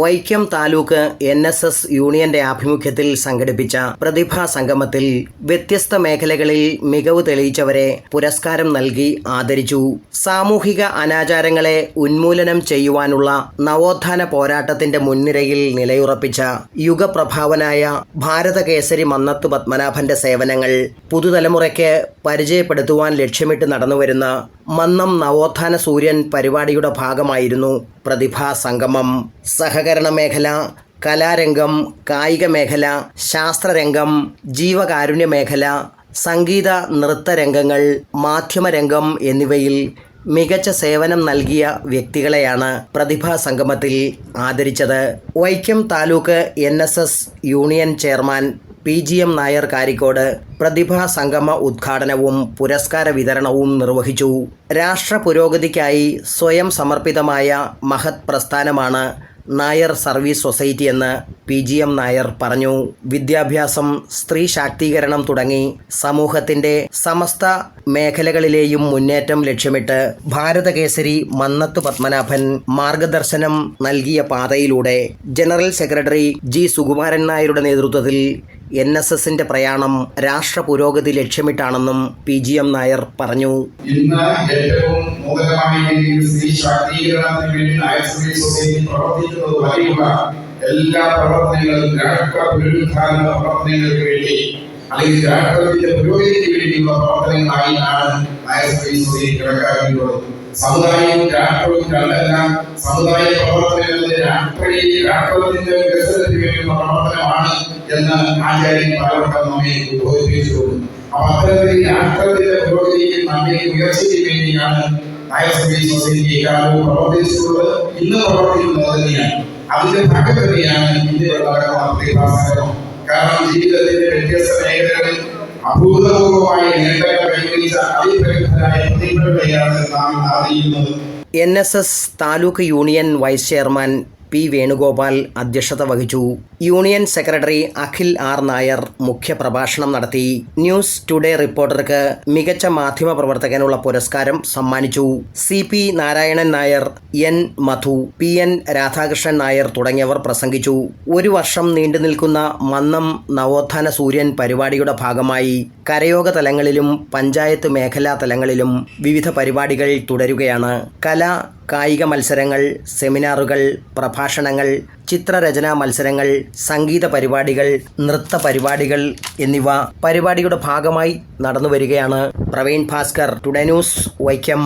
Vaikom taluk N S S യൂണിയന്റെ ആഭിമുഖ്യത്തിൽ സംഘടിപ്പിച്ച പ്രതിഭാ സംഗമത്തിൽ വ്യത്യസ്ത മേഖലകളിൽ മികവ് തെളിയിച്ചവരെ പുരസ്കാരം നൽകി ആദരിച്ചു. സാമൂഹിക അനാചാരങ്ങളെ ഉന്മൂലനം ചെയ്യുവാനുള്ള നവോത്ഥാന പോരാട്ടത്തിന്റെ മുൻനിരയിൽ നിലയുറപ്പിച്ച യുഗപ്രഭാവനായ ഭാരതകേസരി മന്നത്ത് പത്മനാഭന്റെ സേവനങ്ങൾ പുതുതലമുറയ്ക്ക് പരിചയപ്പെടുത്തുവാൻ ലക്ഷ്യമിട്ട് നടന്നുവരുന്ന മന്നം നവോത്ഥാന സൂര്യൻ പരിപാടിയുടെ ഭാഗമായിരുന്നു പ്രതിഭാ സംഗമം. സഹകരണ മേഖല കലാരംഗം കായിക മേഖല ശാസ്ത്രരംഗം ജീവകാരുണ്യ മേഖല സംഗീത നൃത്തരംഗങ്ങൾ മാധ്യമരംഗം എന്നിവയിൽ മികച്ച സേവനം നൽകിയ വ്യക്തികളെയാണ് പ്രതിഭാ സംഗമത്തിൽ ആദരിച്ചത്. Vaikom taluk N union chairman P G M Nair Karikode പ്രതിഭാ സംഗമ ഉദ്ഘാടനവും പുരസ്കാര വിതരണവും നിർവഹിച്ചു. രാഷ്ട്ര പുരോഗതിക്കായി സ്വയം സമർപ്പിതമായ മഹത് പ്രസ്ഥാനമാണ് നായർ സർവീസ് സൊസൈറ്റി എന്ന് പി ജി എം നായർ പറഞ്ഞു. വിദ്യാഭ്യാസം സ്ത്രീ ശാക്തീകരണം തുടങ്ങി സമൂഹത്തിന്റെ സമസ്ത മേഖലകളിലെയും മുന്നേറ്റം ലക്ഷ്യമിട്ട് ഭാരതകേസരി മന്നത്ത് പത്മനാഭൻ മാർഗദർശനം നൽകിയ പാതയിലൂടെ ജനറൽ സെക്രട്ടറി ജി സുകുമാരൻ നായരുടെ നേതൃത്വത്തിൽ എൻ എസ് എസിന്റെ പ്രയാണം രാഷ്ട്ര പുരോഗതി ലക്ഷ്യമിട്ടാണെന്നും പി ജി എം നായർ പറഞ്ഞു. ഇന്ന് ഏറ്റവും പ്രവർത്തനങ്ങൾക്ക് വേണ്ടി വേണ്ടിയുള്ള സമുദായവും രാഷ്ട്രവും രണ്ടെല്ലാം സമുദായ പ്രവർത്തനം രാഷ്ട്രീയ രാഷ്ട്രത്തിന്റെ വികസനത്തിന് വേണ്ടിയുള്ള പ്രവർത്തനമാണ് എന്ന് ആചാര്യൻ പലവട്ടം നമ്മെ സൊസൈറ്റി കാരണം വ്യത്യസ്ത മേഖലകളിൽ N S S taluk union vice chairman P. Venugopal അധ്യക്ഷത വഹിച്ചു. Union secretary Akhil R. Nair മുഖ്യപ്രഭാഷണം നടത്തി. ന്യൂസ് ടുഡേ റിപ്പോർട്ടർക്ക് മികച്ച മാധ്യമ പ്രവർത്തകനുള്ള പുരസ്കാരം സമ്മാനിച്ചു. C. P. Narayanan Nair N. Madhu P. N. Radhakrishnan Nair തുടങ്ങിയവർ പ്രസംഗിച്ചു. ഒരു വർഷം നീണ്ടു നിൽക്കുന്ന മന്നം നവോത്ഥാന സൂര്യൻ പരിപാടിയുടെ ഭാഗമായി കരയോഗ തലങ്ങളിലും പഞ്ചായത്ത് മേഖലാ തലങ്ങളിലും വിവിധ പരിപാടികൾ തുടരുകയാണ്. കല കായിക മത്സരങ്ങൾ സെമിനാറുകൾ പ്രഭാഷണങ്ങൾ ചിത്രരചനാ മത്സരങ്ങൾ സംഗീത പരിപാടികൾ നൃത്ത പരിപാടികൾ എന്നിവ പരിപാടിയുടെ ഭാഗമായി നടന്നു വരികയാണ് പ്രവീൺ ഭാസ്കർ ടുഡേ ന്യൂസ് വൈക്കം.